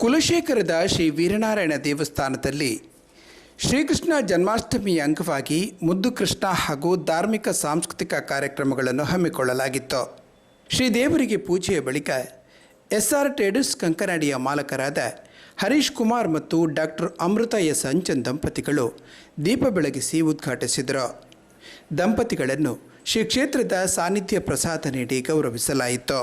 ಕುಲಶೇಖರದ ಶ್ರೀ ವೀರನಾರಾಯಣ ದೇವಸ್ಥಾನದಲ್ಲಿ ಶ್ರೀಕೃಷ್ಣ ಜನ್ಮಾಷ್ಟಮಿಯ ಅಂಗವಾಗಿ ಮುದ್ದು ಕೃಷ್ಣ ಹಾಗೂ ಧಾರ್ಮಿಕ ಸಾಂಸ್ಕೃತಿಕ ಕಾರ್ಯಕ್ರಮಗಳನ್ನು ಹಮ್ಮಿಕೊಳ್ಳಲಾಗಿತ್ತು. ಶ್ರೀ ದೇವರಿಗೆ ಪೂಜೆಯ ಬಳಿಕ ಎಸ್ ಆರ್ ಟ್ರೇಡರ್ಸ್ ಕಂಕನಾಡಿಯ ಮಾಲಕರಾದ ಹರೀಶ್ ಕುಮಾರ್ ಮತ್ತು ಡಾಕ್ಟರ್ ಅಮೃತ ಎಸ್ ಅಂಚನ್ ದಂಪತಿಗಳು ದೀಪ ಬೆಳಗಿಸಿ ಉದ್ಘಾಟಿಸಿದರು. ದಂಪತಿಗಳನ್ನು ಶ್ರೀ ಕ್ಷೇತ್ರದ ಸಾನ್ನಿಧ್ಯ ಪ್ರಸಾದ ನೀಡಿ ಗೌರವಿಸಲಾಯಿತು.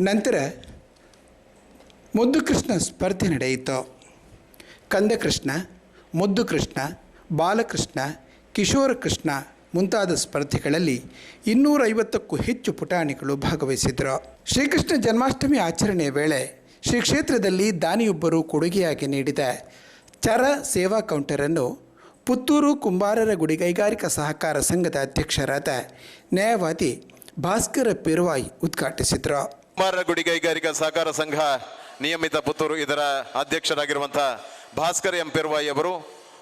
ನಂತರ ಮುದ್ದು ಕೃಷ್ಣ ಸ್ಪರ್ಧೆ ನಡೆಯಿತು. ಕಂದಕೃಷ್ಣ ಮುದ್ದು ಕೃಷ್ಣ ಬಾಲಕೃಷ್ಣ ಕಿಶೋರ ಕೃಷ್ಣ ಮುಂತಾದ ಸ್ಪರ್ಧೆಗಳಲ್ಲಿ ಇನ್ನೂರೈವತ್ತಕ್ಕೂ ಹೆಚ್ಚು ಪುಟಾಣಿಗಳು ಭಾಗವಹಿಸಿದರು ಶ್ರೀಕೃಷ್ಣ ಜನ್ಮಾಷ್ಟಮಿ ಆಚರಣೆಯ ವೇಳೆ ಶ್ರೀ ಕ್ಷೇತ್ರದಲ್ಲಿ ದಾನಿಯೊಬ್ಬರು ಕೊಡುಗೆಯಾಗಿ ನೀಡಿದ ಚರ ಸೇವಾ ಕೌಂಟರನ್ನು ಪುತ್ತೂರು ಕುಂಬಾರರ ಗುಡಿ ಕೈಗಾರಿಕಾ ಸಹಕಾರ ಸಂಘದ ಅಧ್ಯಕ್ಷರಾದ ನ್ಯಾಯವಾದಿ ಭಾಸ್ಕರ ಪೆರುವಾಯಿ ಉದ್ಘಾಟಿಸಿದರು. ಕುಮಾರ ಗುಡಿ ಕೈಗಾರಿಕಾ ಸಹಕಾರ ಸಂಘ ನಿಯಮಿತ ಪುತ್ತೂರು ಇದರ ಅಧ್ಯಕ್ಷರಾಗಿರುವಂತಹ ಭಾಸ್ಕರ್ ಎಂ ಪೆರ್ವಾಯಿ ಅವರು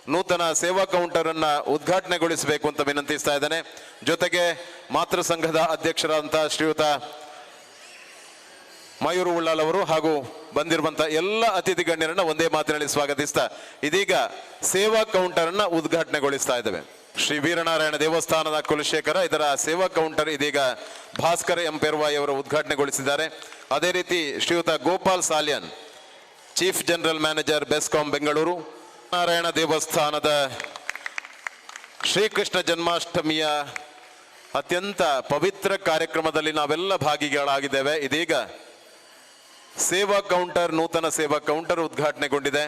ನೂತನ ಸೇವಾ ಕೌಂಟರ್ ಅನ್ನ ಉದ್ಘಾಟನೆಗೊಳಿಸಬೇಕು ಅಂತ ವಿನಂತಿಸ್ತಾ ಇದ್ದಾನೆ. ಜೊತೆಗೆ ಮಾತೃ ಸಂಘದ ಅಧ್ಯಕ್ಷರಾದಂತಹ ಶ್ರೀಯುತ ಮಯೂರು ಉಳ್ಳಾಲ್ ಅವರು ಹಾಗೂ ಬಂದಿರುವಂತಹ ಎಲ್ಲ ಅತಿಥಿ ಗಣ್ಯರನ್ನ ಒಂದೇ ಮಾತಿನಲ್ಲಿ ಸ್ವಾಗತಿಸ್ತಾ ಇದೀಗ ಸೇವಾ ಕೌಂಟರ್ ಅನ್ನ ಉದ್ಘಾಟನೆಗೊಳಿಸ್ತಾ ಇದ್ದೇವೆ. ಶ್ರೀ ವೀರನಾರಾಯಣ ದೇವಸ್ಥಾನದ ಕುಲಶೇಖರ, ಇದರ ಸೇವಾ ಕೌಂಟರ್ ಇದೀಗ ಭಾಸ್ಕರ್ ಎಂ ಪೆರ್ವಾಯಿ ಅವರು ಉದ್ಘಾಟನೆಗೊಳಿಸಿದ್ದಾರೆ. ಅದೇ ರೀತಿ ಶ್ರೀಯುತ Gopal Saliyan, chief general manager BESCOM Bengaluru, Narayana ದೇವಸ್ಥಾನದ ಶ್ರೀಕೃಷ್ಣ ಜನ್ಮಾಷ್ಟಮಿಯ ಅತ್ಯಂತ ಪವಿತ್ರ ಕಾರ್ಯಕ್ರಮದಲ್ಲಿ ನಾವೆಲ್ಲ ಭಾಗಿಗಳಾಗಿದ್ದೇವೆ. ಇದೀಗ ಸೇವಾ ಕೌಂಟರ್, ನೂತನ ಸೇವಾ ಕೌಂಟರ್ ಉದ್ಘಾಟನೆಗೊಂಡಿದೆ.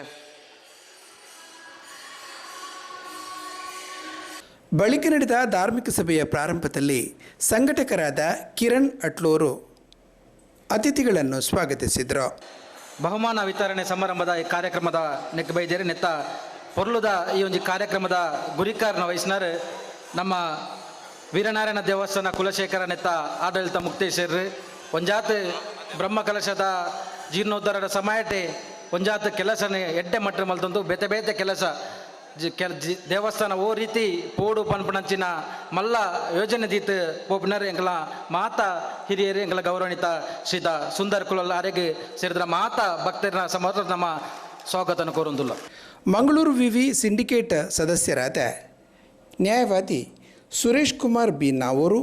ಬಳಿಕ ನಡೆದ ಧಾರ್ಮಿಕ ಸಭೆಯ ಪ್ರಾರಂಭದಲ್ಲಿ ಸಂಘಟಕರಾದ ಕಿರಣ್ ಅಟ್ಲೂರು ಅತಿಥಿಗಳನ್ನು ಸ್ವಾಗತಿಸಿದರು. ಬಹುಮಾನ ವಿತರಣೆ ಸಮಾರಂಭದ ಈ ಕಾರ್ಯಕ್ರಮದ ನೆಕ್ ಬೈದೇರಿ ನೆತ್ತ ಪೊರ್ಲುದ ಈ ಒಂದು ಕಾರ್ಯಕ್ರಮದ ಗುರಿಕಾರನ ವಹಿಸಿನಾರು ನಮ್ಮ ವೀರನಾರಾಯಣ ದೇವಸ್ಥಾನ ಕುಲಶೇಖರ ನೆತ್ತ ಆಡಳಿತ ಮುಕ್ತೇಶ್ವರ, ಒಂಜಾತ್ ಬ್ರಹ್ಮ ಕಲಶದ ಜೀರ್ಣೋದ್ಧಾರದ ಸಮಯಟೆ ಒಂಜಾತ್ ಕೆಲಸನೇ ಎಡ್ಡೆ ಮಟ್ಟ ಮಲ್ತಂದು ಬೇತೆ ಬೇತೆ ಕೆಲಸ ಕೆಲ ಜಿ ದೇವಸ್ಥಾನ ಓ ರೀತಿ ಪೋಡು ಪನ್ಪಣಂಚಿನ ಮಲ್ಲ ಯೋಜನೆ ದೀತ ಪೋಪಿನರ್ ಎಂಗಲ ಮಾತ ಹಿರಿಯರು ಎಂಗಲ ಗೌರವಣಿತ ಶ್ರೀತ ಸುಂದರ್ ಕುಲಲ್ಲ ಅರೆಗೆ ಸೇರಿದ ಮಾತ ಭಕ್ತರ ಸಮರ್ಥ ನಮ್ಮ ಸ್ವಾಗತನ ಕೋರೊಂದುಲ್ಲ ಮಂಗಳೂರು ವಿವಿ ಸಿಂಡಿಕೇಟ್ ಸದಸ್ಯರಾದ ನ್ಯಾಯವಾದಿ ಸುರೇಶ್ ಕುಮಾರ್ ಬಿ ನಾವೂರು,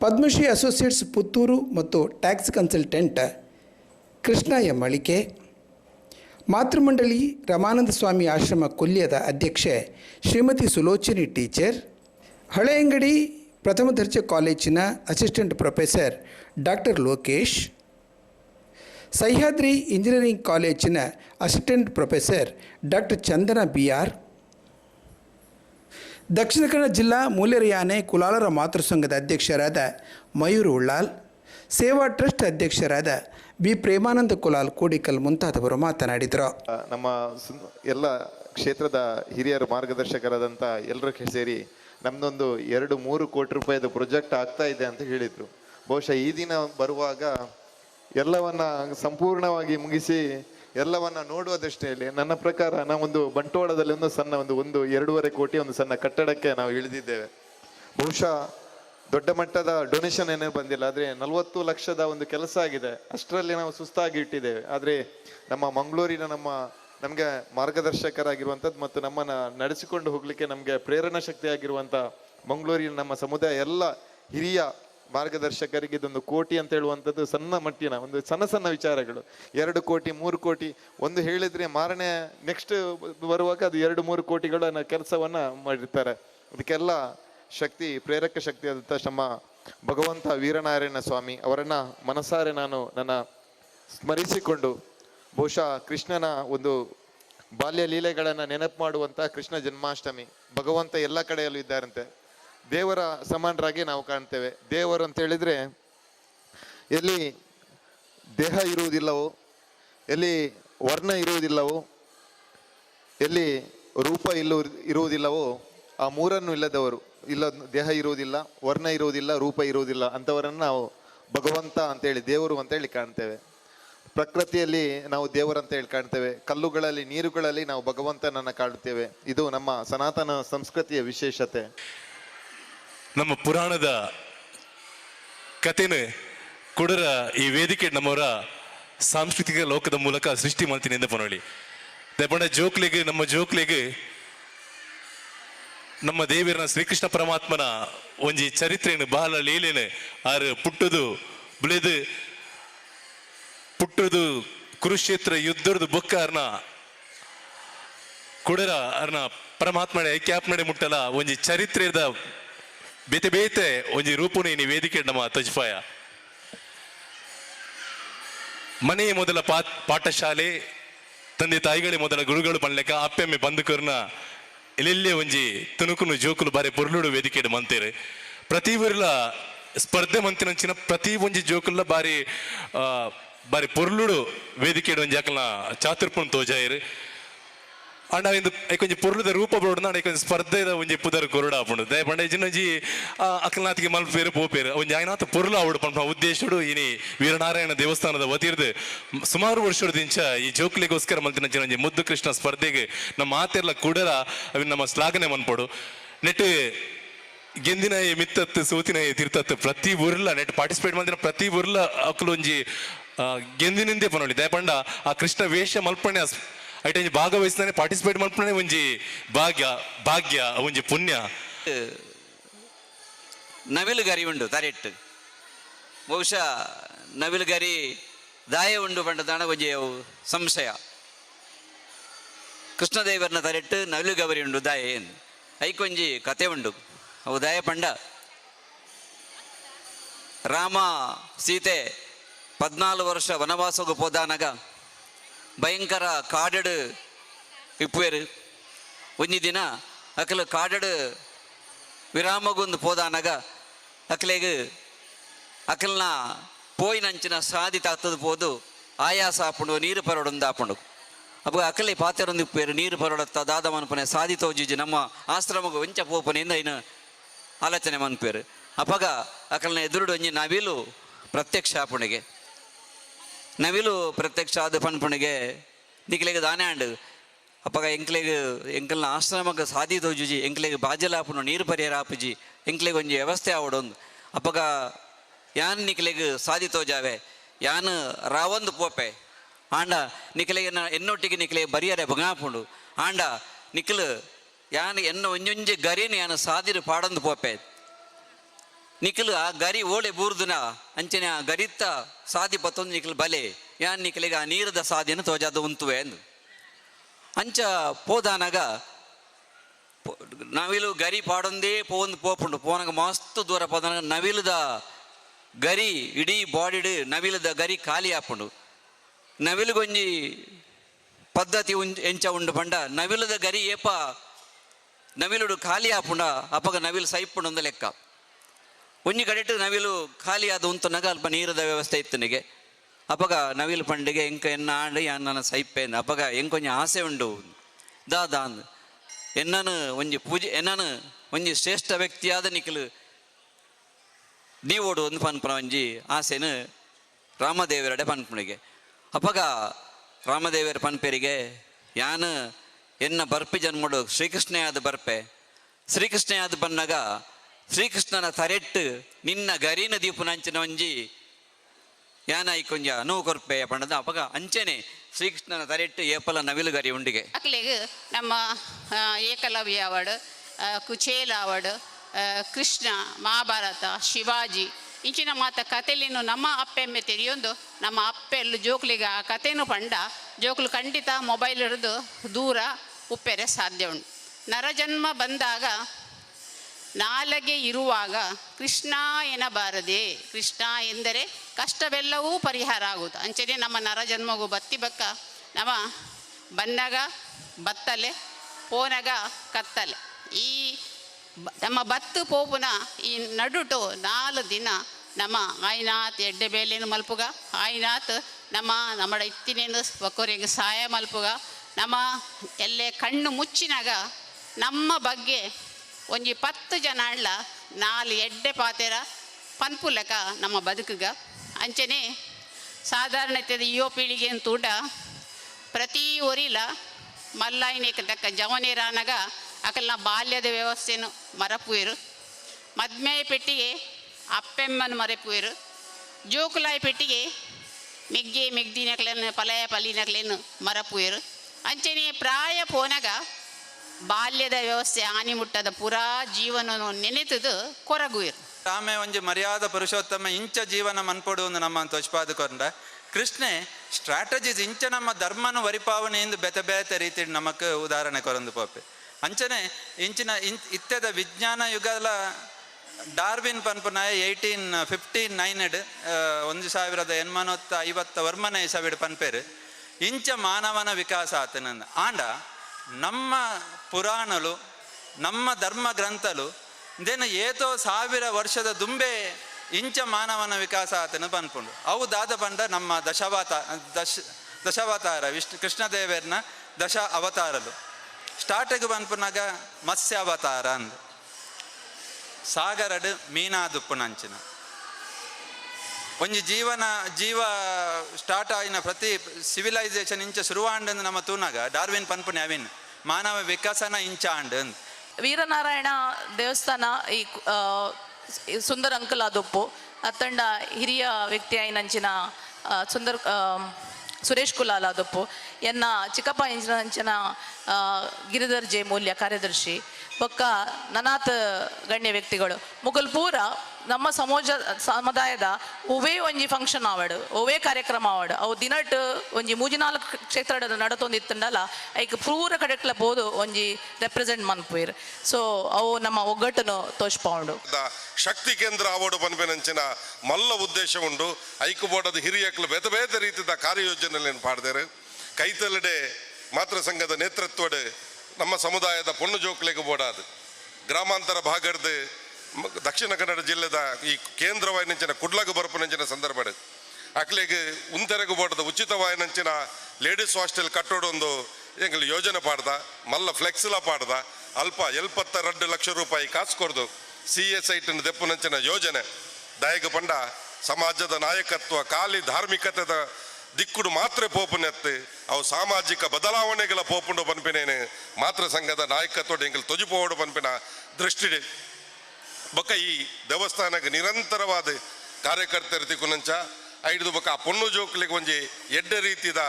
ಪದ್ಮಶ್ರೀ ಅಸೋಸಿಯೇಟ್ಸ್ ಪುತ್ತೂರು ಮತ್ತು tax consultant Krishna M Alike ಮಾತೃಮಂಡಳಿ Ramananda Swami ಆಶ್ರಮ ಕೊಲ್ಯದ ಅಧ್ಯಕ್ಷೆ ಶ್ರೀಮತಿ ಸುಲೋಚನಿ ಟೀಚರ್ ಹಳೆಯಂಗಡಿ ಪ್ರಥಮ ದರ್ಜೆ ಕಾಲೇಜಿನ assistant professor doctor Lokesh Sahyadri engineering ಕಾಲೇಜಿನ assistant professor doctor Chandana B R Dakshina Kannada ಜಿಲ್ಲಾ ಮೂಲ್ಯರಯಾನೆ ಕುಲಾಲರ ಮಾತೃಸಂಘದ ಅಧ್ಯಕ್ಷರಾದ ಮಯೂರ್ ಉಳ್ಳಾಲ್ ಸೇವಾ ಟ್ರಸ್ಟ್ ಅಧ್ಯಕ್ಷರಾದ ಬಿ ಪ್ರೇಮಾನಂದ ಕುಲಾಲ್ ಕೋಡಿಕಲ್ ಮುಂತಾದವರು ಮಾತನಾಡಿದರು. ನಮ್ಮ ಎಲ್ಲ ಕ್ಷೇತ್ರದ ಹಿರಿಯರು ಮಾರ್ಗದರ್ಶಕರಾದಂಥ ಎಲ್ಲರೂ ಸೇರಿ ನಮ್ದೊಂದು ಎರಡು ಮೂರು ಕೋಟಿ ರೂಪಾಯಿದ ಪ್ರೊಜೆಕ್ಟ್ ಆಗ್ತಾ ಇದೆ ಅಂತ ಹೇಳಿದರು. ಬಹುಶಃ ಈ ದಿನ ಬರುವಾಗ ಎಲ್ಲವನ್ನ ಸಂಪೂರ್ಣವಾಗಿ ಮುಗಿಸಿ ಎಲ್ಲವನ್ನ ನೋಡುವ ದೃಷ್ಟಿಯಲ್ಲಿ ನನ್ನ ಪ್ರಕಾರ ನಾವೊಂದು ಬಂಟ್ವಾಳದಲ್ಲಿ ಒಂದು ಸಣ್ಣ ಒಂದು ಒಂದು ಎರಡೂವರೆ ಕೋಟಿ ಒಂದು ಸಣ್ಣ ಕಟ್ಟಡಕ್ಕೆ ನಾವು ಇಳಿದಿದ್ದೇವೆ. ಬಹುಶಃ ದೊಡ್ಡ ಮಟ್ಟದ ಡೊನೇಷನ್ ಏನೇ ಬಂದಿಲ್ಲ, ಆದರೆ ನಲವತ್ತು ಲಕ್ಷದ ಒಂದು ಕೆಲಸ ಆಗಿದೆ. ಅಷ್ಟರಲ್ಲಿ ನಾವು ಸುಸ್ತಾಗಿ ಇಟ್ಟಿದ್ದೇವೆ. ಆದರೆ ನಮ್ಮ ಮಂಗಳೂರಿನ ನಮ್ಮ ನಮಗೆ ಮಾರ್ಗದರ್ಶಕರಾಗಿರುವಂಥದ್ದು ಮತ್ತು ನಮ್ಮನ್ನು ನಡೆಸಿಕೊಂಡು ಹೋಗಲಿಕ್ಕೆ ನಮಗೆ ಪ್ರೇರಣಾ ಶಕ್ತಿ ಆಗಿರುವಂತ ಮಂಗಳೂರಿನ ನಮ್ಮ ಸಮುದಾಯ ಎಲ್ಲ ಹಿರಿಯ ಮಾರ್ಗದರ್ಶಕರಿಗೆ ಇದೊಂದು ಕೋಟಿ ಅಂತ ಹೇಳುವಂಥದ್ದು ಸಣ್ಣ ಮಟ್ಟಿನ, ಒಂದು ಸಣ್ಣ ಸಣ್ಣ ವಿಚಾರಗಳು. ಎರಡು ಕೋಟಿ, ಮೂರು ಕೋಟಿ, ಒಂದು ಹೇಳಿದರೆ ಮಾರನೇ ನೆಕ್ಸ್ಟ್ ಬರುವಾಗ ಅದು ಎರಡು, ಮೂರು ಕೋಟಿಗಳನ್ನು ಕೆಲಸವನ್ನು ಮಾಡಿರ್ತಾರೆ. ಅದಕ್ಕೆಲ್ಲ ಶಕ್ತಿ, ಪ್ರೇರಕ ಶಕ್ತಿಯಾದಂಥ ನಮ್ಮ ಭಗವಂತ ವೀರನಾರಾಯಣ ಸ್ವಾಮಿ ಅವರನ್ನ ಮನಸಾರೆ ನಾನು ನನ್ನ ಸ್ಮರಿಸಿಕೊಂಡು ಬಹುಶಃ ಕೃಷ್ಣನ ಒಂದು ಬಾಲ್ಯ ಲೀಲೆಗಳನ್ನು ನೆನಪು ಮಾಡುವಂತ ಕೃಷ್ಣ ಜನ್ಮಾಷ್ಟಮಿ ಭಗವಂತ ಎಲ್ಲ ಕಡೆಯಲ್ಲೂ ಇದ್ದಾರಂತೆ. ದೇವರ ಸಮಾನರಾಗಿ ನಾವು ಕಾಣ್ತೇವೆ. ದೇವರು ಅಂತ ಹೇಳಿದ್ರೆ ಎಲ್ಲಿ ದೇಹ ಇರುವುದಿಲ್ಲವೋ, ಎಲ್ಲಿ ವರ್ಣ ಇರುವುದಿಲ್ಲವೋ, ಎಲ್ಲಿ ರೂಪ ಇಲ್ಲೂ ಇರುವುದಿಲ್ಲವೋ ಆ ಮೂರನ್ನು ಇಲ್ಲದವರು. ಇಲ್ಲ, ದೇಹ ಇರುವುದಿಲ್ಲ ವರ್ಣ ಇರುವುದಿಲ್ಲ ರೂಪ ಇರುವುದಿಲ್ಲ ಅಂಥವರನ್ನು ನಾವು ಭಗವಂತ ಅಂತೇಳಿ, ದೇವರು ಅಂತೇಳಿ ಕಾಣ್ತೇವೆ. ಪ್ರಕೃತಿಯಲ್ಲಿ ನಾವು ದೇವರಂತ ಹೇಳಿ ಕಾಣ್ತೇವೆ. ಕಲ್ಲುಗಳಲ್ಲಿ, ನೀರುಗಳಲ್ಲಿ ನಾವು ಭಗವಂತನನ್ನು ಕಾಣುತ್ತೇವೆ ಇದು ನಮ್ಮ ಸನಾತನ ಸಂಸ್ಕೃತಿಯ ವಿಶೇಷತೆ. ನಮ್ಮ ಪುರಾಣದ ಕಥೆನೇ ಕುಡರ ಈ ವೇದಿಕೆ ನಮ್ಮವರ ಸಾಂಸ್ಕೃತಿಕ ಲೋಕದ ಮೂಲಕ ಸೃಷ್ಟಿ ಮಾಡ್ತೀನಿ ಎಂದ ಪನೋಳಿ. ದಯಪಂಡ ಜೋಕ್ಲಿಗೆ, ನಮ್ಮ ಜೋಕ್ಲಿಗೆ ನಮ್ಮ ದೇವರನ ಶ್ರೀಕೃಷ್ಣ ಪರಮಾತ್ಮನ ಒಂಜಿ ಚರಿತ್ರೆಯನ್ನು, ಬಹಳ ಲೀಲೆನು ಆರು ಪುಟ್ಟದು ಬಿಳೆದು, ಪುಟ್ಟದು ಕುರುಕ್ಷೇತ್ರ ಯುದ್ಧದ ಬೊಕ್ಕ ಅರ್ನ ಕುಡರ ಅರ್ನ ಪರಮಾತ್ಮನೆ ಐಕ್ಯಾಪ್ನಡೆ ಮುಟ್ಟಲ ಒಂಜಿ ಚರಿತ್ರೆದ ಬೇತೆ ಬೇತೆ ಒಂಜಿ ರೂಪನೇ ನೀ ವೇದಿಕೆ ನಮ್ಮ ತಜ್ಫಾಯ ಮನೆಯ ಮೊದಲ ಪಾಠಶಾಲೆ, ತಂದೆ ತಾಯಿಗಳೇ ಮೊದಲ ಗುರುಗಳು ಪನ್ಲೆಕ್ಕ ಅಪ್ಪೆಮ್ಮೆ ಬಂದುಕರ್ನ ಎಲ್ಲೆಲ್ಲೇ ಒಂಜಿ ತುಣುಕುನು ಜೋಕುಲು ಬಾರಿ ಪೊರ್ಲುಡು ವೇದಿಕೆಡು ಮಂತೇರು. ಪ್ರತಿ ಊರಿಲ ಸ್ಪರ್ಧೆ ಮಂತಿನಂಚಿನ ಪ್ರತಿ ಒಂಜಿ ಜೋಕುಲ್ಲ ಬಾರಿ ಬಾರಿ ಪೊರ್ಲುಡು ವೇದಿಕೆಡ್ ಒಂಜಿ ಅಕಲ್ನ ಚಾತುರ್ಪುಣ್ ತೋಜಾಯಿರು. ಅಂಡ ಇಂದು ಐಕೊಂಜಿ ಪೊರ್ಲುದ ರೂಪ ಬರೋಡು ನಾಡ ಐಕೊಂಜಿ ಸ್ಪರ್ಧೆದ ಒಂಜಿ ಪುದರ್ ಕೊರಡ ಆಪುಂಡು ದಯ ಪಂಡ ಇಜಿನೊಂಜಿ ಅಕಲ್ನಾಥಿಗೆ ಮಲ್ಪೇರು ಪೋಪೇರು ಒಂಜಿ ಆಯ್ನಾಥ ಪೊರ್ಲು ಆವಡು ಪಂಪ ಉದ್ದೇಶಡು ಇನಿ ವೀರನಾರಾಯಣ ದೇವಸ್ಥಾನದ ವತಿರ್ದು ಸುಮಾರು ವರ್ಷದಿಂದ ಈ ಜೋಕ್ಲಿಗೋಸ್ಕರ ಮಲ್ತಿನ ಒಂಜಿ ಮುದ್ದು ಕೃಷ್ಣ ಸ್ಪರ್ಧೆಗೆ ನಮ್ಮ ಮಾತೆರ್ಲ ಕೂಡಲ ಅವಿನ ನಮ್ಮ ಶ್ಲಾಘನೆ ಮನ್ಪಡು ನೆಟ್ ಗೆಂದಿನ ಮಿತ್ತತ್ ಸೂತಿನ ಈ ತೀರ್ಥತ್ತು ಪ್ರತಿ ಊರ್ಲ ನೆಟ್ ಪಾರ್ಟಿಸಿಪೇಟ್ ಮಾಡಿದ ಪ್ರತಿ ಊರ್ಲ ಆ, ಗೆಂದಿನಿಂದೆ ಪನೋಳಿ ದಯಪಂಡ ಆ ಕೃಷ್ಣ ವೇಷ ಮಲ್ಪಣೆ ಐಟ ಒಂಜಿ ಭಾಗವಹಿಸ್ತಾನೆ ಪಾರ್ಟಿಸಿಪೇಟ್ ಮಲ್ಪಣೆ ಒಂಜಿ ಭಾಗ್ಯ ಭಾಗ್ಯ, ಒಂಜಿ ಪುಣ್ಯ. ನವಿಲು ಗರಿ ಉಂಡು ದರೆಟ್ ಬಹುಶಃ ನವಿಲು ಗರಿ ದಾಯ ಉಂಡು ಪಂಡದಾಣ ಒಂಜಿ ಸಂಶಯ. ಕೃಷ್ಣದೇವರನ್ನ ತರೆಟ್ಟು ನವಿಲು ಗವರಿ ಉಂಡು ದಾಯ ಏನು. ಐಕೊಂಜಿ ಕತೆ ಉಂಡು, ಅವು ದಾಯ ಪಂಡ. ರಾಮ ಸೀತೆ ಪದ್ನಾಲು ವರ್ಷ ವನವಾಸಕ್ಕೆ ಪೋದಾನಗ ಭಯಂಕರ ಕಾಡಡು ಇಪ್ಪುವೆರು. ಒಂಜಿ ದಿನ ಅಕಲು ಕಾಡಡು ವಿರಾಮಗೊಂದು ಪೋದಾನಗ ಅಕ್ಲೆಗ್ ಅಕಲ್ನ ಪೋಯಿನಂಚಿನ ಸಾದಿ ತಾತದು ಪೋದು ಆಯಾಸ ಆಪುಂಡು ನೀರು ಪರಡೊಂದು ಆಪುಂಡು ಅಪ್ಪ ಅಕಲೆ ಪಾತೆರೊಂದು ಇಪ್ಪುವೆರು ನೀರು ಪರಡತ್ತ ದಾದ ಮನ್ಪನೆ ಸಾದಿ ತೋಜಿಜಿ ನಮ್ಮ ಆಶ್ರಮಗ ಒಂಚ ಪೋಪನೆಯಿಂದ ಇನ್ನು ಆಲೋಚನೆ ಮನ್ಪೇರು ಅಪಗ ಅಕಲ್ನ ಎದುರುಡು ಒಂಜಿ ನವಿಲು ಪ್ರತ್ಯಕ್ಷ ಆಪುಣಿಗೆ. ನವಿಲು ಪ್ರತ್ಯಕ್ಷ ಆದ ಪನ್ಪುಣಿಗೆ ನಿಕ್ಲೆಗ್ ದಾನೆ ಆಂಡು ಅಪ್ಪಗ ಎಂಕ್ಲೆಗ್, ಎಂಕಲ್ನ ಆಶ್ರಮಕ್ಕೆ ಸಾದಿ ತೋಜುಜಿ, ಎಂಕ್ಲೆಗ್ ಬಾಜಲಾಪುನು ನೀರು ಪರಿಹಾರ ಆಪುಜಿ, ಎಂಕ್ಲೆಗ್ ಒಂಜಿ ವ್ಯವಸ್ಥೆ ಆವಡೊಂದು. ಅಪ್ಪಗ ಯಾನ್ ನಿಕ್ಲೆಗ್ ಸಾದಿ ತೋಜಾವೆ, ಯಾನ್ ರಾವೊಂದು ಪೋಪೆ. ಆಂಡ ನಿಕ್ಲೆಗ್ ಎನ್ನೊಟ್ಟಿಗೆ ನಿಕ್ಲೆಗ್ ಬರಿಯರೆ ಬಗಾಪುಂಡು ಆಂಡ ನಿಕ್ಲು ಯಾನ್ ಎನ್ನ ಒಂಜೊಂಜಿ ಗರಿನ ಯಾನ್ ಸಾದಿರು ಪಾಡೊಂದು ಪೋಪೆ. ನಿಖಿಲ್ ಗರಿ ಓಳೆ ಬೂರ್ದುನ ಅಂಚನೆ ಗರಿತ್ತ ಸಾದಿ ಪತ್ತೊಂದು ನಿಖಿಲ್ ಬಲೆ ಯಾನ್ ನಿಖಿಲಿಗೆ ಆ ನೀರದ ಸಾದಿಯನ್ನು ತೋಜಾದ ಉಂತುವೆ ಅಂದು ಅಂಚ ಪೋದಾನಾಗ ನವಿಲು ಗರಿ ಪಾಡೊಂದೇ ಪೋಂದು ಪೋಪುಂಡು. ಪೋನಾಗ ಮಸ್ತ್ ದೂರ ಪೋದಾನಾಗ ನವಿಲುದ ಗರಿ, ಇಡೀ ಬಾಡಿಡ್ ನವಿಲುದ ಗರಿ ಖಾಲಿ ಆಪುಂಡು. ನವಿಲುಗೊಂಜಿ ಪದ್ಧತಿ ಎಂಚ ಉಂಡು ಪಂಡ. ನವಿಲುದ ಗರಿ ಏಪ ನವಿಲುಡು ಖಾಲಿ ಆಪುಂಡ, ಅಪಗ ನವಿಲು ಸೈಪುಂಡು ಒಂದು ಲೆಕ್ಕ. ಒಂಜಿ ಕಡೆಟ್ ನವಿಲು ಖಾಲಿ ಆದ ಉಂತುನಾಗ ಅಲ್ಪ ನೀರದ ವ್ಯವಸ್ಥೆ ಇತ್ತನಿಗೆ ಅಪಗ ನವಿಲು ಪಂಡಿಗೆ ಎಂಕ ಎನ್ನ ಆಂಡು ನನ್ನ ಸೈಪೆ ಅಪಗ ಎಂಕೊಂಜಿ ಆಸೆ ಉಂಡು. ದಾ ದಾಂದ್ ಎನ್ನನು ಒಂಜಿ ಪೂಜೆ, ಎನ್ನನು ಒಂಜಿ ಶ್ರೇಷ್ಠ ವ್ಯಕ್ತಿಯಾದ ನಿಖಿಲು ದೀವೋಡು ಒಂದು ಪನ್ಪನ ಒಂಜಿ ಆಸೆನು ರಾಮದೇವರಡೆ ಪನ್ಪುಣಿಗೆ ಅಪಗ ರಾಮದೇವರ ಪನ್ಪೇರಿಗೆ ಯಾನು ಎನ್ನ ಬರ್ಪಿ ಜನ್ಮಡು ಶ್ರೀಕೃಷ್ಣ ಯಾದ ಬರ್ಪೆ. ಶ್ರೀಕೃಷ್ಣ ಯಾದ ಬನ್ನಾಗ ಶ್ರೀಕೃಷ್ಣನ ತರೆಟ್ಟು ನಿನ್ನ ಗರಿನ ದೀಪನಂಚಿನ ಒಂಜಿ ಯಾನ ಕೊಂಜ ಅನುವು ಕೊರ್ಪೆಯ ಪಣದ ಅಪಗ ಅಂಚನೆ ಶ್ರೀಕೃಷ್ಣನ ತರೆಟ್ಟು ಏಪಲ ನವಿಲು ಗರಿ ಉಂಡಿಗೆ. ಅಕ್ಲೆಗ್ ನಮ್ಮ ಏಕಲವ್ಯ ಅವಡು ಕುಚೇಲ ಅವಡು ಕೃಷ್ಣ, ಮಹಾಭಾರತ, ಶಿವಾಜಿ, ಇಂಚಿನ ಮಾತ ಕಥೆಲಿನ್ನು ನಮ್ಮ ಅಪ್ಪೆಮ್ಮೆ ತೆರೆಯೊಂದು, ನಮ್ಮ ಅಪ್ಪೆಲ್ಲು ಜೋಕ್ಲಿಗೆ ಆ ಕಥೆನೂ ಪಂಡ, ಜೋಕ್ಲು ಖಂಡಿತ ಮೊಬೈಲ್ ಹಿಡಿದು ದೂರ ಉಪ್ಪೆರೆ ಸಾಧ್ಯ ಉಂಟು. ನರಜನ್ಮ ಬಂದಾಗ ನಾಲಗೆ ಇರುವಾಗ ಕೃಷ್ಣ ಎನ್ನಬಾರದೆ. ಕೃಷ್ಣ ಎಂದರೆ ಕಷ್ಟವೆಲ್ಲವೂ ಪರಿಹಾರ ಆಗುವುದು. ಅಂಚನೆ ನಮ್ಮ ನರಜನ್ಮಗು ಬತ್ತಿ ಬಕ್ಕ, ನಮ್ಮ ಬನ್ನಗ ಬತ್ತಲೆ, ಪೋನಗ ಕತ್ತಲೆ. ಈ ನಮ್ಮ ಬತ್ತು ಪೋಪುನ ಈ ನಡುಟು ನಾಲ್ಕು ದಿನ ನಮ್ಮ ಆಯ್ನಾಥ್ ಎಡ್ಡೆ ಬೇಲೇನು ಮಲ್ಪುಗ ಆಯ್ನಾಥ್ ನಮ್ಮ ನಮ್ಮ ಇತ್ತಿನೇನು ಒಕ್ಕೋರಿಗೆ ಸಹಾಯ ಮಲ್ಪುಗ, ನಮ್ಮ ಎಲ್ಲೇ ಕಣ್ಣು ಮುಚ್ಚಿನಾಗ ನಮ್ಮ ಬಗ್ಗೆ ಒಂಜಿ ಪತ್ತು ಜನ ಅಳ್ಳ ನಾಲ್ ಎಡ್ಡೆ ಪಾತೆರ ಪನ್ಪುಲಕ ನಮ್ಮ ಬದುಕುಗ. ಅಂಚನೆ ಸಾಧಾರಣತೆದ ಯುವ ಪೀಳಿಗೆ ಅಂತೂಡ ಪ್ರತಿ ಒರಿಲ ಮಲ್ಲಾಯಿನೇಕ ತಕ್ಕ ಜವನೇರಾನಗ ಅಕಲ್ನ ಬಾಲ್ಯದ ವ್ಯವಸ್ಥೆನು ಮರಪುವೆರು. ಮದ್ಮೆ ಪೆಟ್ಟಿಗೆ ಅಪ್ಪೆಮ್ಮನ ಮರೆಪುವೆರು. ಜೋಕುಲಾಯಿ ಪೆಟ್ಟಿಗೆ ಮೆಗ್ಗೆ ಮೆಗ್ದಿನಕ್ಲೆನ್ನು ಪಲಯ ಪಲಿನಕ್ಲೇನು ಮರಪುವೆರು. ಅಂಚನೆ ಪ್ರಾಯ ಪೋನಗ ಬಾಲ್ಯದ ವ್ಯವಸ್ಥೆ ಹಾನಿ ಮುಟ್ಟದ ಪುರಾ ಜೀವನವನ್ನು ನೆನೆತದು ಕೊರಗುಯಿರು ರಾಮೆ ಒಂಜಿ ಮರ್ಯಾದ ಪುರುಷೋತ್ತಮ ಇಂಚ ಜೀವನ ಮನ್ಪೊಡು ಒಂದು ನಮ್ಮ ತೋಚ್ಪಾದಕೊಂಡ ಕೃಷ್ಣೆ ಸ್ಟ್ರಾಟಜೀಸ್ ಇಂಚ ನಮ್ಮ ಧರ್ಮನು ವರಿಪಾವಣೆಯಿಂದ ಬೆತೆ ಬೇತೆ ರೀತಿ ನಮಕ್ ಉದಾಹರಣೆ ಕೊರಂದು ಪೋಪೆ. ಅಂಚನೆ ಇಂಚಿನ ಇನ್ ಇತ್ಯದ ವಿಜ್ಞಾನ ಯುಗಲ ಡಾರ್ವಿನ್ ಪನ್ಪುನಾಯ ಏಯ್ಟೀನ್ ಫಿಫ್ಟೀನ್ ನೈನ್ಡ್ ಒಂದು ಸಾವಿರದ ಎನ್ಮನೊತ್ತ ಐವತ್ತ ವರ್ಮನೆ ಸಾವಿರ ಪನ್ಪೇರು. ಇಂಚ ಮಾನವನ ವಿಕಾಸ ಆತನಂದ. ಆಂಡ ನಮ್ಮ ಪುರಾಣಲು, ನಮ್ಮ ಧರ್ಮ ಗ್ರಂಥಲು ದೆನ್ ಏತೋ ಸಾವಿರ ವರ್ಷದ ದುಂಬೆ ಇಂಚ ಮಾನವನ ವಿಕಾಸ ಆತನ ಪನ್ಪುಂಡು ಅವು ದಾದ ಪಂಡ ನಮ್ಮ ದಶಾವತ, ದಶ, ದಶಾವತಾರ, ವಿಷ್ಣು, ಕೃಷ್ಣದೇವರನ್ನ ದಶ ಅವತಾರಲು. ಸ್ಟಾರ್ಟಿಗೆ ಮತ್ಸ್ಯ ಮತ್ಸ್ಯಾವತಾರ ಅಂದು. ಸಾಗರಡು ಮೀನಾದುಪ್ಪುನಂಚಿನ. ಒಂಜಿ ಜೀವನ, ಜೀವ ಸ್ಟಾರ್ಟ್ ಆಯಿನ ಪ್ರತಿ ಸಿವಿಲೈಸೇಷನ್ ಇಂಚ ಶುರುವಾಂಡ್ ನಮ್ಮ ತೂನಾಗ, ಡಾರ್ವಿನ್ ಪನ್ಪುನೆ ಅವಿನ್ ಮಾನವ ವಿಕಸನ ಇಂಚ ಆಂಡ್ ವೀರನಾರಾಯಣ ದೇವಸ್ಥಾನ ಈ ಸುಂದರ ಅಂಕಲ್ ಆದೊಪ್ಪು ಅತ್ತಂಡ ಹಿರಿಯ ವ್ಯಕ್ತಿ ಆಯ್ನಂಚಿನ ಸುಂದರ್ ಸುರೇಶ್ ಕುಲಾಲ್ ಆದೊಪ್ಪು ಎನ್ನ ಚಿಕ್ಕಪ್ಪ ಇಂಚಿನ ಗಿರಿಧರ್ ಜೆ. ಮೂಲ್ಯ ಕಾರ್ಯದರ್ಶಿ. ಬೊಕ್ಕ ನನಾಥ ಗಣ್ಯ ವ್ಯಕ್ತಿಗಳು. ಮುಗಲ್ ಪೂರ ನಮ್ಮ ಸಮೋಜ, ಸಮುದಾಯದ ಒವೇ ಒಂಜಿ ಫಂಕ್ಷನ್ ಆವಡು ಒವೇ ಕಾರ್ಯಕ್ರಮ ಆವಡ್. ಅವು ದಿನಟ್ ಒಂಜಿ ಮೂಜಿ ನಾಲ್ಕು ಕ್ಷೇತ್ರ ನಡತೊಂದಿತ್ತಂಡಲ್ಲ ಐಕ್ ಪೂರ ಕಡೆಕ್ಲ ಬೋದು ಒಂಜಿ ರೆಪ್ರೆಸೆಂಟ್ ಮನ್ಪುಯಿರ್ ಸೊ ಅವು ನಮ್ಮ ಒಗ್ಗಟ್ಟನ್ನು ದ ಶಕ್ತಿ ಕೇಂದ್ರ ಆವಡು ಪನ್ಪೆನಂಚಿನ ಮಲ್ಲ ಉದ್ದೇಶ ಉಂಡು. ಐಕ್ ಬೋಡದ ಹಿರಿಯಕ್ಲು ಬೇತ ಬೇತ ರೀತಿಯ ಕಾರ್ಯಯೋಜನೆಗಳನ್ನು ಪಾಡ್ದೇರು. ಕೈತಲಡೆ ಮಾತೃ ಸಂಘದ ನೇತೃತ್ವಡ್ ನಮ್ಮ ಸಮುದಾಯದ ಪೊಣ್ಣು ಜೋಕ್ಲೆಗೆ ಬೋಡಾದು. ಗ್ರಾಮಾಂತರ ಭಾಗದ ದಕ್ಷಿಣ ಕನ್ನಡ ಜಿಲ್ಲೆದ ಈ ಕೇಂದ್ರ ವಾಯಿನಂಚಿನ ಕುಡ್ಲಗ ನಂಚಿನ ಸಂದರ್ಭ ಅಕ್ಲೆಗೆ ಉಂತೆರೆಗು ಬೋಟದ ಉಚಿತ ವಾಯಿನಂಚಿನ ಲೇಡೀಸ್ ಹಾಸ್ಟೆಲ್ ಕಟ್ಟೋಡೊಂದು ಎಂಗ್ಲು ಯೋಜನೆ ಪಾಡ್ದ, ಮಲ್ಲ ಫ್ಲೆಕ್ಸ್ಲ ಪಾಡ್ದ, ಅಲ್ಪ ಎಲ್ಪತ್ತ ಎರಡು ಲಕ್ಷ ರೂಪಾಯಿ ಕಾಸು ಕೊರದು ಸಿ ಎಸ್ ಐಟಿನ ದೆಪ್ಪುನಂಚಿನ ಯೋಜನೆ. ದಯಗ ಪಂಡ ಸಮಾಜದ ನಾಯಕತ್ವ, ಖಾಲಿ ಧಾರ್ಮಿಕತೆದ ದಿಕ್ಕುಡು ಮಾತ್ರ ಪೋಪುನೆತ್ತು ಅವು ಸಾಮಾಜಿಕ ಬದಲಾವಣೆಗಳ ಪೋಪುಂಡು ಪನ್ಪಿನೇನು ಮಾತೃ ಸಂಘದ ನಾಯಕತ್ವ ಎಂಗ್ಲು ತೊಜಿಪೋಡು ಪನ್ಪಿನ ದೃಷ್ಟಿಡೆ ಬೊಕ್ಕ ಈ ದೇವಸ್ಥಾನಕ್ಕೆ ನಿರಂತರವಾದ ಕಾರ್ಯಕರ್ತರ ತಿಕ್ಕುನಂಚ, ಐದು ಬೊಕ್ಕ ಆ ಪೊಣ್ಣು ಜೋಕ್ಲಿಗೆ ಒಂಜಿ ಎಡ್ಡ ರೀತಿದ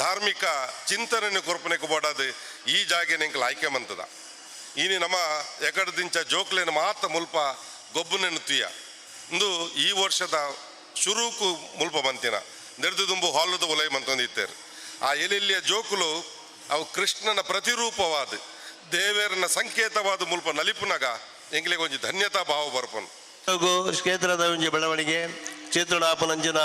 ಧಾರ್ಮಿಕ ಚಿಂತನೆ ಕೊರಪನೆಗೆ ಬಡದು ಈ ಜಾಗೆ ನೆಂಕಲ್ ಆಯ್ಕೆ ಮಂತದ. ಇನಿ ನಮ್ಮ ಎಕಡದಿಂಚ ಜೋಕ್ಲೇನ ಮಾತ್ರ ಮುಲ್ಪ ಗೊಬ್ಬು ತುಯ್ಯ ಇಂದು ಈ ವರ್ಷದ ಶುರುಕು ಮುಲ್ಪ ಮಂತಿನ. ನೆರೆದು ದುಂಬು ಹಾಲದ ಒಲೈ ಮಂತೊಂದಿತ್ತೇರು ಆ ಎಲೆಲ್ಲಿಯ ಜೋಕುಲು ಅವು ಕೃಷ್ಣನ ಪ್ರತಿರೂಪವಾದ, ದೇವೇರನ ಸಂಕೇತವಾದ ಮುಲ್ಪ ನಲಿಪುನಗ ಎಂಕ್ಲೆ ಒಂಜಿ ಧನ್ಯತಾ ಭಾವ ಬರ್ಪನ್. ಕ್ಷೇತ್ರದ ಒಂಜಿ ಬೆಳವಣಿಗೆ ಕ್ಷೇತ್ರೋಡಾಪನಂಚಿನ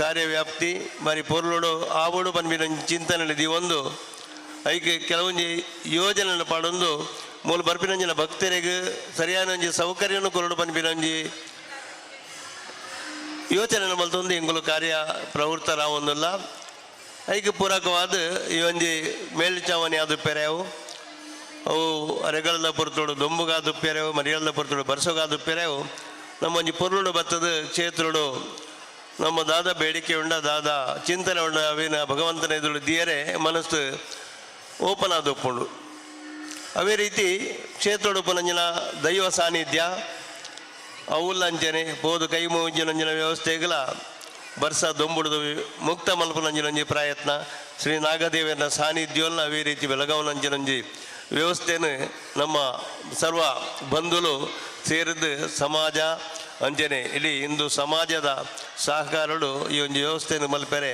ಕಾರ್ಯವ್ಯಾಪ್ತಿ, ಮರಿ ಪೊರ್ಲುಡು ಆಬೋಡು ಚಿಂತನೆ ಇದೆ ಒಂದು ಐಕೆ ಕೆಲವೊಂಜಿ ಯೋಜನೆ ಪಾಡೊಂದು ಮೂಲ ಬರ್ಪಿನಂಜಿನ ಭಕ್ತರಿಗೆ ಸರಿಯಾದ ಒಂಜಿ ಸೌಕರ್ಯನು ಕೊರಡು ಪನ್ಪಿನಂಜಿ ಯೋಚನೆ ಮಲ್ತೊಂದು ಎಂಗುಲು ಕಾರ್ಯ ಪ್ರವೃತ್ತರಾವೊಂದುಲ್ಲ ಐಕೆ ಪೂರಕವಾದ ಈ ಒಂಜಿ ಮೇಲ್ಚಾವಣಿ ಅದು ಪೆರೆಯವು. ಅವು ಅರೆಗಳದ ಪೊರ್ತುಡು ದೊಂಬುಗಾದು ಪೆರೆವು ಮರಿಯಲ್ದ ಪೊರ್ತುಡು ಬರ್ಸೋಗಾದು ಪೆರೆವು ನಮ್ಮ ಒಂಜಿ ಪೊರ್ಲುಡು ಬತ್ತದ, ಕ್ಷೇತ್ರಡು ನಮ್ಮ ದಾದ ಬೇಡಿಕೆ ಉಂಡ ದಾದ ಚಿಂತನೆ ಉಂಡ ಅವಿನ ಭಗವಂತನ ಎದುರು ದಿಯರೆ ಮನಸ್ಸು ಓಪನ್ ಆದ ಒಪ್ಪುಂಡು. ಅವೇ ರೀತಿ ಕ್ಷೇತ್ರೋಡುಪನಂಜನ ದೈವ ಸಾನ್ನಿಧ್ಯ ಅವುಲ್ಲಂಜನೆ ಬೋದು ಕೈ ಮೂಂಜಿನಂಜಿನ ವ್ಯವಸ್ಥೆಗಳ ಬರ್ಸ ದೊಂಬುಡದು ಮುಕ್ತ ಮಲ್ಪನಂಜಿನಂಜಿ ಪ್ರಯತ್ನ, ಶ್ರೀ ನಾಗದೇವನ ಸಾನ್ನಿಧ್ಯವನ್ನ ಅವೇ ರೀತಿ ಬೆಳಗಾವನಂಜಿನಂಜಿ ವ್ಯವಸ್ಥೆಯನ್ನು ನಮ್ಮ ಸರ್ವ ಬಂಧುಲು ಸೇರಿದ್ದು ಸಮಾಜ, ಅಂಜನೆ. ಇಡೀ ಇಂದು ಸಮಾಜದ ಸಹಕಾರಗಳು ಈ ಒಂದು ವ್ಯವಸ್ಥೆಯನ್ನು ಮಲ್ಪೆರೆ.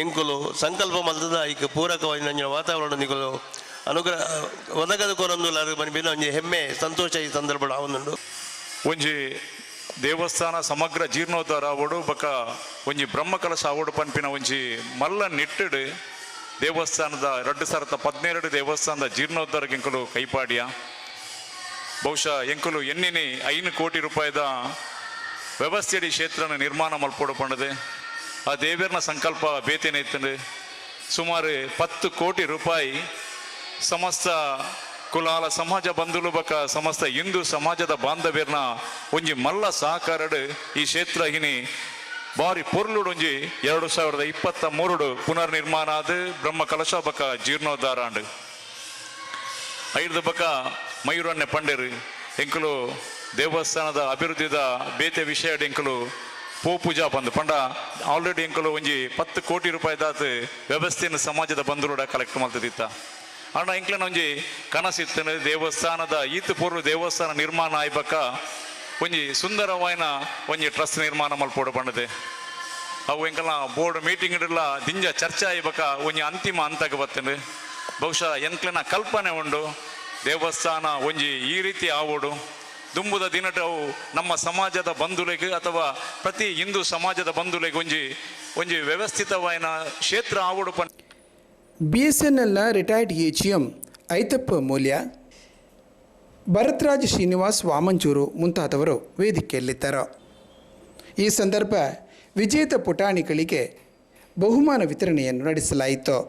ಎಂಕುಲು ಸಂಕಲ್ಪ ಮಲ್ತದ, ಈಗ ಪೂರಕವಾಗಿ ನನ್ನ ವಾತಾವರಣ ನಿಗಲು ಅನುಗ್ರಹ ಒದಗದ ಕೊರೊಂದು ಬಿನ ಒಂಜಿ ಹೆಮ್ಮೆ, ಸಂತೋಷ ಈ ಸಂದರ್ಭ ಆವೊಂದುಂಡು ಒಂಜಿ ದೇವಸ್ಥಾನ ಸಮಗ್ರ ಜೀರ್ಣೋದ್ಧಾರ ಆವಡು ಬಕ ಒಂಜಿ ಬ್ರಹ್ಮಕಲಶ ಆವಡು ಪನ್ಪಿನ ಒಂಜಿ ಮಲ್ಲ ನಿಟ್ಟುಡು ದೇವಸ್ಥಾನದ ಎರಡು ಸಾವಿರದ ಪದಿನೇರಡು ದೇವಸ್ಥಾನದ ಜೀರ್ಣೋದ್ಧಾರಕ್ಕೆ ಎಂಕುಲು ಕೈಪಾಡಿಯ. ಬಹುಶಃ ಎಂಕುಲು ಎನ್ನಿನಿ ಐನು ಕೋಟಿ ರೂಪಾಯಿದ ವ್ಯವಸ್ಥೆಯಡಿ ಕ್ಷೇತ್ರನ ನಿರ್ಮಾಣ ಮಲ್ಪೋಡು ಪಂಡದೆ ಆ ದೇವರನ ಸಂಕಲ್ಪ ಬೇತೇನೆ ಇತ್ತಂಡು ಸುಮಾರು ಪತ್ತು ಕೋಟಿ ರೂಪಾಯಿ ಸಮಸ್ತ ಕುಲಾಲ ಸಮಾಜ ಬಂಧುಲು ಬಕ ಸಮಸ್ತ ಹಿಂದೂ ಸಮಾಜದ ಬಾಂಧವ್ಯರ್ನ ಒಂಜಿ ಮಲ್ಲ ಸಹಕಾರಡು ಈ ಕ್ಷೇತ್ರ ಹಿನಿ ಬಾರಿ ಪೊರ್ಲುಡುಂಜಿ ಎರಡು ಸಾವಿರದ ಇಪ್ಪತ್ತ ಮೂರುಡು ಪುನರ್ ನಿರ್ಮಾಣ ಆದ ಬ್ರಹ್ಮ ಕಲಶ ಬಕ ಜೀರ್ಣೋದ್ಧಾರ ಅಂಡು ಐದು ಬಕ ಮಯೂರನ್ನೆ ಪಂಡೆರು. ಎಂಕುಲು ದೇವಸ್ಥಾನದ ಅಭಿವೃದ್ಧಿದ ಬೇತೆ ವಿಷಯ ಎಂಕುಲು ಪೂ ಪೂಜಾ ಬಂದು. ಪಂಡ ಆಲ್ರೆಡಿ ಎಂಕಲು ಒಂಜಿ ಪತ್ತು ಕೋಟಿ ರೂಪಾಯಿ ದಾತ ವ್ಯವಸ್ಥೆಯನ್ನು ಸಮಾಜದ ಬಂಧುಲೂಡ ಕಲೆಕ್ಟ್ ಮಾಡ್ತದಿತ್ತ. ಅಣ್ಣ, ಇಂಕ್ಲನ ಒಂಜಿ ಕನಸಿತ್ತನೆ ದೇವಸ್ಥಾನದ ಈತ ಪೂರ್ವ ದೇವಸ್ಥಾನ ನಿರ್ಮಾಣ ಆಯ್ಬಕ್ಕ ಒಂಜಿ ಸುಂದರವಾಯಿನ ಒಂಜಿ ಟ್ರಸ್ಟ್ ನಿರ್ಮಾಣ ಮಲ್ಪೋಡು ಪಂಡದೆ ಅವು ಎಂಕಲ್ನ ಬೋರ್ಡ್ ಮೀಟಿಂಗ್ ಇಡಲ್ಲ ದಿಂಜ ಚರ್ಚೆ ಆಯ್ಬಕ ಒಂಜಿ ಅಂತಿಮ ಹಂತಕ್ಕೆ ಬರ್ತೇನೆ ಬಹುಶಃ ಎಂಕ್ಲನ ಕಲ್ಪನೆ ಉಂಡು ದೇವಸ್ಥಾನ ಒಂಜಿ ಈ ರೀತಿ ಆವೋಡು ದುಂಬುದ ದಿನಟವು ನಮ್ಮ ಸಮಾಜದ ಬಂಧುಲೆಗೆ ಅಥವಾ ಪ್ರತಿ ಹಿಂದೂ ಸಮಾಜದ ಬಂಧುಲೆಗೆ ಒಂಜಿ ಒಂಜಿ ವ್ಯವಸ್ಥಿತವಾಯಿನ ಕ್ಷೇತ್ರ ಆವೋಡು ಪನ್ ಬಿ ಎಸ್ ಎನ್ ಎಲ್ನ ರಿಟೈರ್ಡ್ ಎ ಎಂ ಐತಪ್ಪ ಮೌಲ್ಯ ಭರತ್ರಾಜ್ ಶ್ರೀನಿವಾಸ್ ವಾಮಂಚೂರು ಮುಂತಾದವರು ವೇದಿಕೆಯಲ್ಲಿದ್ದರು. ಈ ಸಂದರ್ಭ ವಿಜೇತ ಪುಟಾಣಿಗಳಿಗೆ ಬಹುಮಾನ ವಿತರಣೆಯನ್ನು ನಡೆಸಲಾಯಿತು.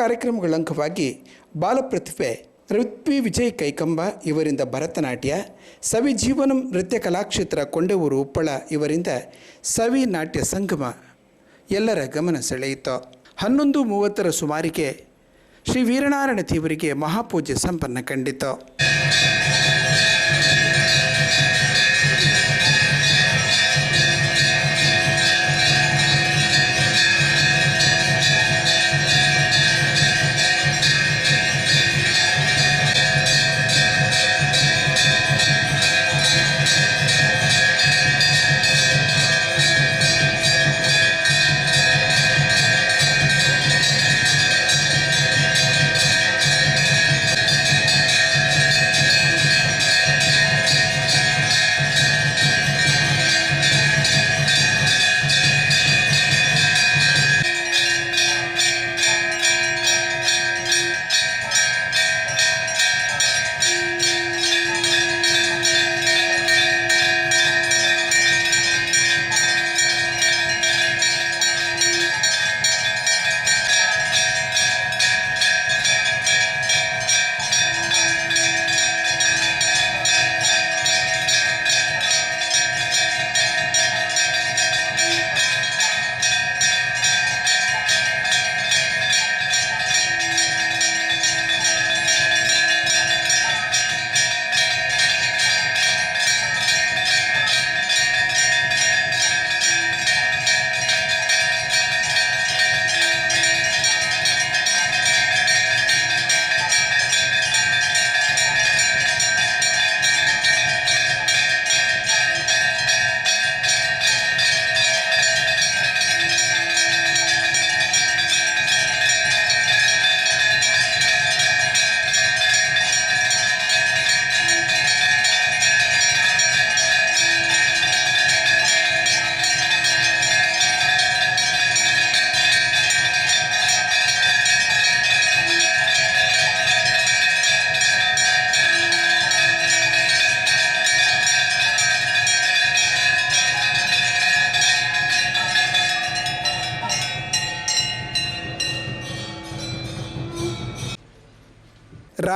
ಕಾರ್ಯಕ್ರಮಗಳ ಅಂಗವಾಗಿ ಬಾಲಪ್ರತಿಭೆ ಋತ್ವಿ ವಿಜಯ್ ಕೈಕಂಬ ಇವರಿಂದ ಭರತನಾಟ್ಯ, ಸವಿ ಜೀವನಂ ನೃತ್ಯ ಕಲಾಕ್ಷೇತ್ರ ಕೊಂಡವೂರು ಉಪ್ಪಳ ಇವರಿಂದ ಸವಿ ನಾಟ್ಯ ಸಂಗಮ. ಎಲ್ಲರ ಗಮನ ಸೆಳೆಯಿತು. ಹನ್ನೊಂದು ಮೂವತ್ತರ ಸುಮಾರಿಗೆ ಶ್ರೀ ವೀರನಾರಾಯಣ ದೇವರಿಗೆ ಮಹಾಪೂಜೆ ಸಂಪನ್ನ ಕಂಡಿತು.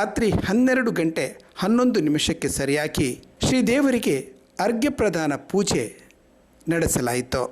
ರಾತ್ರಿ ಹನ್ನೆರಡು ಗಂಟೆ ಹನ್ನೊಂದು ನಿಮಿಷಕ್ಕೆ ಸರಿಯಾಗಿ ಶ್ರೀದೇವರಿಗೆ ಅರ್ಘ್ಯ ಪ್ರದಾನ ಪೂಜೆ ನಡೆಸಲಾಯಿತು.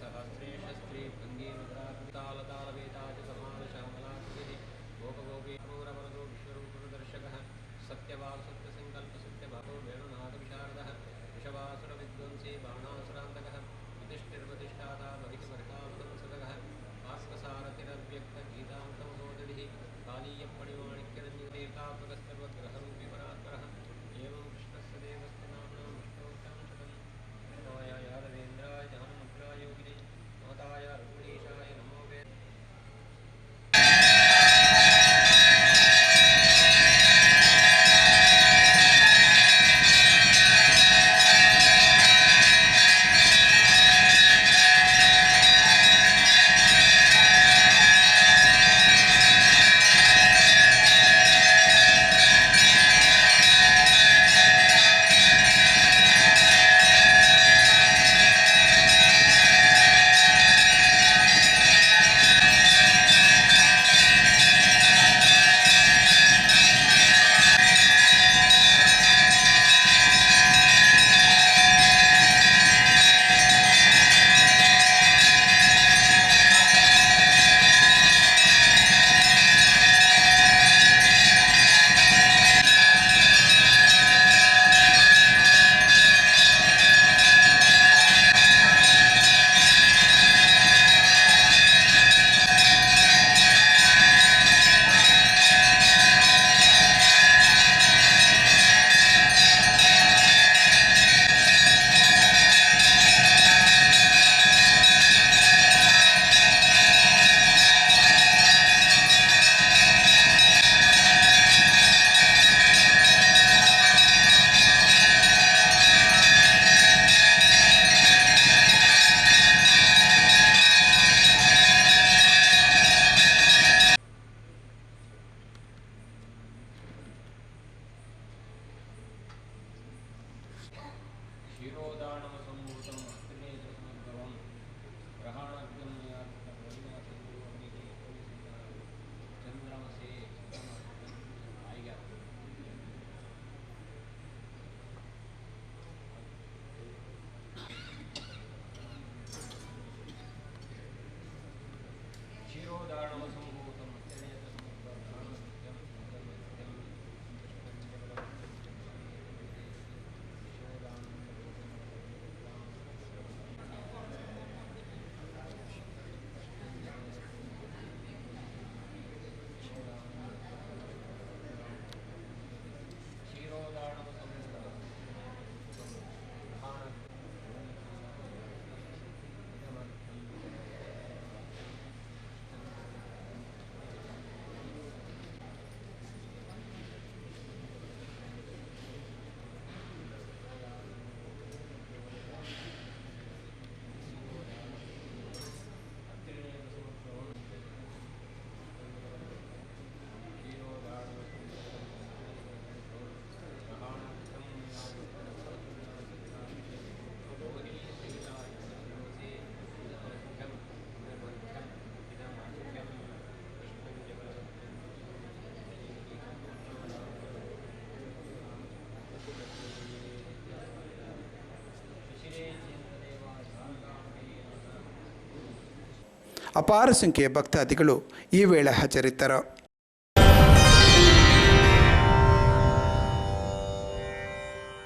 सहस्रेशस्त्री भङ्गी मुद्रातालतालवेता च समानश्यामलाकृतिः गोपगोपीपूरवरदो विश्वरूपदर्शकः सत्यवाक् सत्यसङ्कल्पसत्यभागो वेणुनाथविशारदः विषवासुरविद्वंसी बाणासुरान्तकः युधिष्ठिर्वतिष्ठाता भवितमर्कांसदः आस्मसारथिरव्यक्तगीतान्तमोदलिः कालीयप्प ಅಪಾರ ಸಂಖ್ಯೆಯ ಭಕ್ತಾದಿಗಳು ಈ ವೇಳೆ ಹಾಜರಿದ್ದರು.